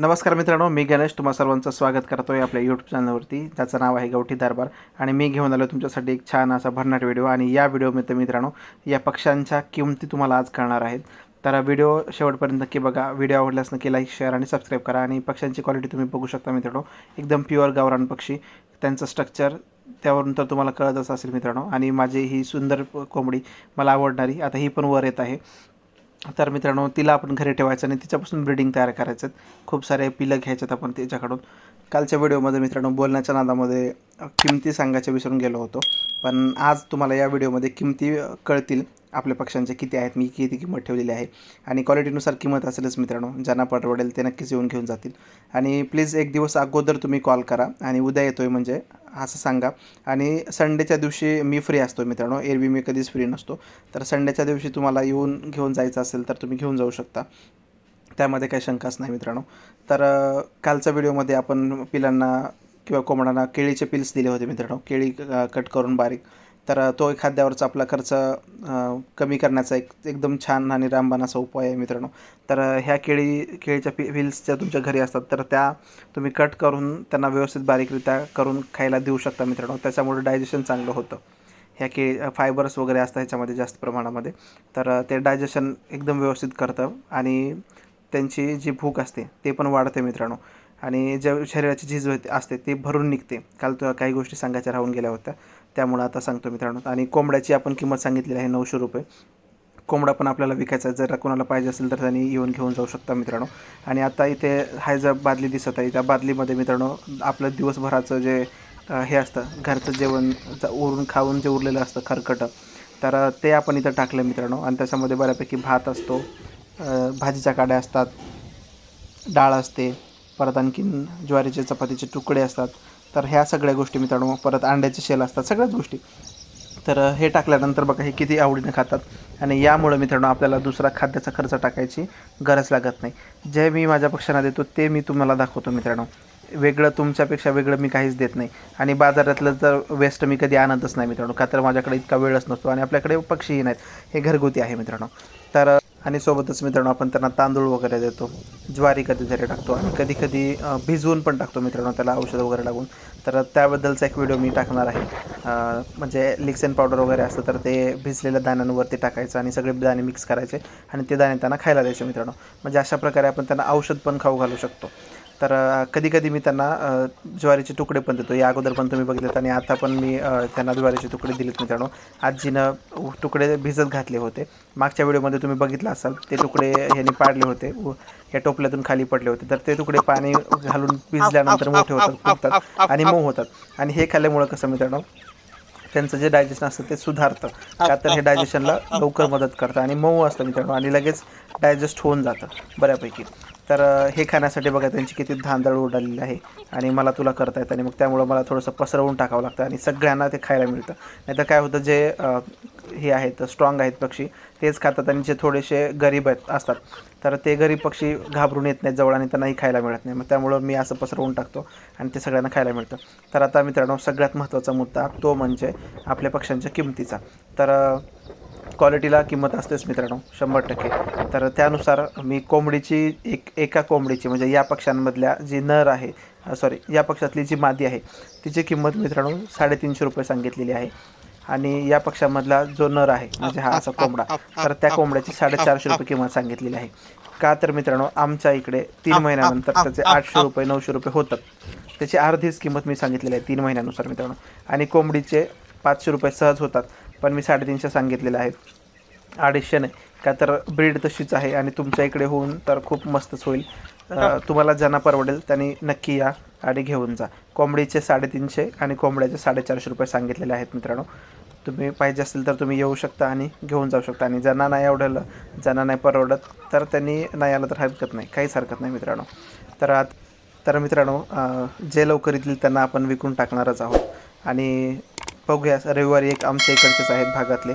नमस्कार मित्रांनो मी गणेश. तुम्हा सर्वांचं स्वागत करतो आहे आपल्या यूट्यूब चॅनलवरती ज्याचं नाव आहे गवठी दरबार. आणि मी घेऊन आलो तुमच्यासाठी एक छान असा भरनाट व्हिडिओ आणि या व्हिडिओमध्ये मित्रांनो या पक्ष्यांच्या किमती तुम्हाला आज कळणार आहेत. तर व्हिडिओ शेवटपर्यंत नक्की बघा. व्हिडिओ आवडल्यास नक्की लाईक शेअर आणि सबस्क्राईब करा. आणि पक्ष्यांची क्वालिटी तुम्ही बघू शकता मित्रांनो. एकदम प्युअर गावरान पक्षी. त्यांचं स्ट्रक्चर त्यावरून तर तुम्हाला कळतच असेल मित्रांनो. आणि माझी ही सुंदर कोंबडी मला आवडणारी. आता ही पण वर येत आहे. तर मित्रांनो तिला आपण घरी ठेवायचं आणि तिच्यापासून ब्रीडिंग तयार करायचं खूप सारे पिलं घ्यायच्यात आपण त्याच्याकडून कालच्या व्हिडिओमध्ये मित्रांनो बोलण्याच्या नादामध्ये किमती सांगायच्या विसरून गेलो होतो. पण आज तुम्हाला या व्हिडिओमध्ये किमती कळतील. आपल्या पक्ष्यांच्या किती आहेत मी किती किंमत ठेवलेली आहे. आणि क्वालिटीनुसार किंमत असेलच मित्रांनो. ज्यांना परवडेल ते नक्कीच येऊन घेऊन जातील. आणि प्लीज एक दिवस अगोदर तुम्ही कॉल करा. आणि उद्या येतोय म्हणजे असं सांगा. आणि संडेच्या दिवशी मी फ्री असतो मित्रांनो. एरवी मी कधीच फ्री नसतो. तर संडेच्या दिवशी तुम्हाला येऊन घेऊन जायचं असेल तर तुम्ही घेऊन जाऊ शकता. त्यामध्ये काही शंकाच नाही मित्रांनो. तर कालच्या व्हिडिओमध्ये आपण पिलांना किंवा कोंबड्यांना केळीचे पिल्स दिले होते मित्रांनो. केळी कट करून बारीक. तर तो एखाद्यावरचा आपला खर्च कमी करण्याचा एक एकदम छान आणि रामबाण असा उपाय आहे मित्रांनो. तर ह्या केळी केळीच्या पि व्हील्स ज्या तुमच्या घरी असतात तर त्या तुम्ही कट करून त्यांना व्यवस्थित बारीकरित्या करून खायला देऊ शकता मित्रांनो. त्याच्यामुळे डायजेशन चांगलं होतं. ह्या के फायबर्स वगैरे असतात ह्याच्यामध्ये जास्त प्रमाणामध्ये. तर ते डायजेशन एकदम व्यवस्थित करतं आणि त्यांची जी भूक असते ते पण वाढते मित्रांनो. आणि ज्या शरीराची झीज होते असते ती भरून निघते. काल तुला काही गोष्टी सांगायच्या राहून गेल्या होत्या. त्यामुळं आता सांगतो मित्रांनो. आणि कोंबड्याची आपण किंमत सांगितलेली आहे नऊशे रुपये. कोंबडा पण आपल्याला विकायचा आहे. जर कोणाला पाहिजे असेल तर त्यांनी येऊन घेऊन जाऊ शकता मित्रांनो. आणि आता इथे हाय जर बादली दिसत आहे त्या बादलीमध्ये मित्रांनो आपलं दिवसभराचं जे हे असतं घरचं जेवण उरून खाऊन जे उरलेलं असतं खरकटं तर ते आपण इथं टाकलं मित्रांनो. आणि त्याच्यामध्ये बऱ्यापैकी भात असतो भाजीच्या काड्या असतात डाळ असते परत आणखीन ज्वारीचे चपातीचे तुकडे असतात तर ह्या सगळ्या गोष्टी मित्रांनो परत अंड्याचे शेल असतात सगळ्याच गोष्टी. तर हे टाकल्यानंतर बघा हे किती आवडीने खातात. आणि यामुळं मित्रांनो आपल्याला दुसरा खाद्याचा खर्च टाकायची गरज लागत नाही. जे मी माझ्या पक्षांना देतो ते मी तुम्हाला दाखवतो मित्रांनो. वेगळं तुमच्यापेक्षा वेगळं मी काहीच देत नाही. आणि बाजारातलं तर वेस्ट मी कधी आणतच नाही मित्रांनो का तर माझ्याकडे इतका वेळच नसतो आणि आपल्याकडे पक्षीही नाहीत. हे घरगुती आहे मित्रांनो. तर आणि सोबतच मित्रांनो आपण त्यांना तांदूळ वगैरे देतो ज्वारी कधीतरी टाकतो आणि कधी कधी भिजवून पण टाकतो मित्रांनो त्याला औषध वगैरे लागून. तर त्याबद्दलचा एक व्हिडिओ मी टाकणार आहे. म्हणजे लिक्सेन पावडर वगैरे असतं तर ते भिजलेल्या दाण्यांवरती टाकायचं आणि सगळे दाणे मिक्स करायचे आणि ते दाणे त्यांना खायला द्यायचे मित्रांनो. म्हणजे अशा प्रकारे आपण त्यांना औषध पण खाऊ घालू शकतो. तर कधी कधी मी त्यांना ज्वारीचे तुकडे पण देतो. या अगोदर पण तुम्ही बघितलेत आणि आता पण मी त्यांना ज्वारीचे तुकडे दिलेत मित्रांनो. आजीनं तुकडे भिजत घातले होते. मागच्या व्हिडिओमध्ये तुम्ही बघितलं असाल ते तुकडे ह्यांनी पाडले होते. या टोपल्यातून खाली पडले होते. तर ते तुकडे पाणी घालून भिजल्यानंतर मोठे होतात फुगतात आणि मऊ होतात. आणि हे खाल्ल्यामुळं कसं मित्रांनो त्यांचं जे डायजेशन असतं ते सुधारतं. का तर हे डायजेशनला लवकर मदत करतं आणि मऊ असतं मित्रांनो आणि लगेच डायजेस्ट होऊन जातं बऱ्यापैकी. तर हे खाण्यासाठी बघा त्यांची किती धांदळ उडालेली आहे आणि मला तुला करता येतं आणि मग त्यामुळं मला थोडंसं पसरवून टाकावं लागतं आणि सगळ्यांना ते खायला मिळतं. नाहीतर काय होतं जे हे आहेत स्ट्रॉंग आहेत पक्षी तेच खातात आणि जे थोडेसे गरीब आहेत असतात. तर ते गरीब पक्षी घाबरून येत नाहीत जवळ आणि त्यांनाही खायला मिळत नाही. मग त्यामुळं मी असं पसरवून टाकतो आणि ते सगळ्यांना खायला मिळतं. तर आता मित्रांनो सगळ्यात महत्त्वाचा मुद्दा तो म्हणजे आपल्या पक्ष्यांच्या किमतीचा. तर क्वालिटीला किंमत असतेच मित्रांनो शंभर टक्के. तर त्यानुसार मी कोंबडीची एक एका कोंबडीची म्हणजे या पक्ष्यांमधल्या जी नर आहे सॉरी या पक्षातली जी मादी आहे तिची किंमत मित्रांनो साडेतीनशे रुपये सांगितलेली आहे. आणि या पक्षामधला जो नर आहे म्हणजे हा असा कोंबडा तर त्या कोंबड्याची साडेचारशे रुपये किंमत सांगितलेली आहे. का तर मित्रांनो आमच्या इकडे तीन महिन्यानंतर त्याचे आठशे रुपये नऊशे रुपये होतात. त्याची अर्धीच किंमत मी सांगितलेली आहे तीन महिन्यानुसार मित्रांनो. आणि कोंबडीचे पाचशे रुपये सहज होतात. पण मी साडेतीनशे सांगितलेले आहेत. अडीचशे नाही का तर ब्रीड तशीच आहे आणि तुमच्या इकडे होऊन तर खूप मस्तच होईल. तुम्हाला ज्यांना परवडेल त्यांनी नक्की या आणि घेऊन जा. कोंबडीचे साडेतीनशे आणि कोंबड्याचे साडेचारशे रुपये सांगितलेले आहेत मित्रांनो. तुम्ही पाहिजे असेल तर तुम्ही येऊ शकता आणि घेऊन जाऊ शकता. आणि ज्यांना नाही आवडलं ज्यांना नाही परवडत तर त्यांनी नाही आलं तर हरकत नाही. काहीच हरकत नाही मित्रांनो. तर आत तर मित्रांनो जे लवकर येतील त्यांना आपण विकून टाकणारच आहोत. आणि बघूया रविवारी एक आमच्या इकडचेच आहेत भागातले.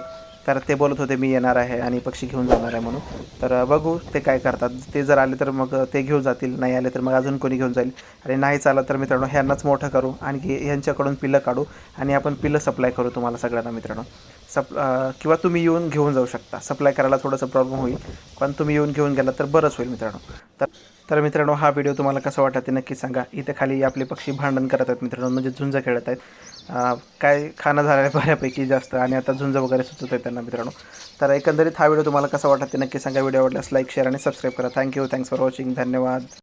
तर ते बोलत होते मी येणार आहे आणि पक्षी घेऊन जाणार आहे म्हणून. तर बघू ते काय करतात. ते जर आले तर मग ते घेऊन जातील. नाही आले तर मग अजून कोणी घेऊन जाईल. आणि नाहीच आलं तर मित्रांनो ह्यांनाच मोठं करू. आणखी ह्यांच्याकडून पिलं काढू. आणि आपण पिलं सप्लाय करू तुम्हाला सगळ्यांना मित्रांनो. सप किंवा तुम्ही येऊन घेऊन जाऊ शकता. सप्लाय करायला थोडंसं प्रॉब्लेम होईल. पण तुम्ही येऊन घेऊन गेला तर बरंच होईल मित्रांनो. तर तर मित्रांनो हा व्हिडिओ तुम्हाला कसा वाटला ते नक्की सांगा. इथे खाली आपले पक्षी भांडण करत आहेत मित्रांनो. म्हणजे झुंज खेळत आहेत. काय खाणं झालं आहे बऱ्यापैकी जास्त आणि आता झुंज वगैरे सुचत आहे त्यांना मित्रांनो. तर एकंदरीत हा व्हिडिओ तुम्हाला कसा वाटत ते नक्की सांगा. व्हिडिओ आवडल्यास लाईक शेअर आणि सबस्क्राईब करा. Thank you thanks for watching धन्यवाद.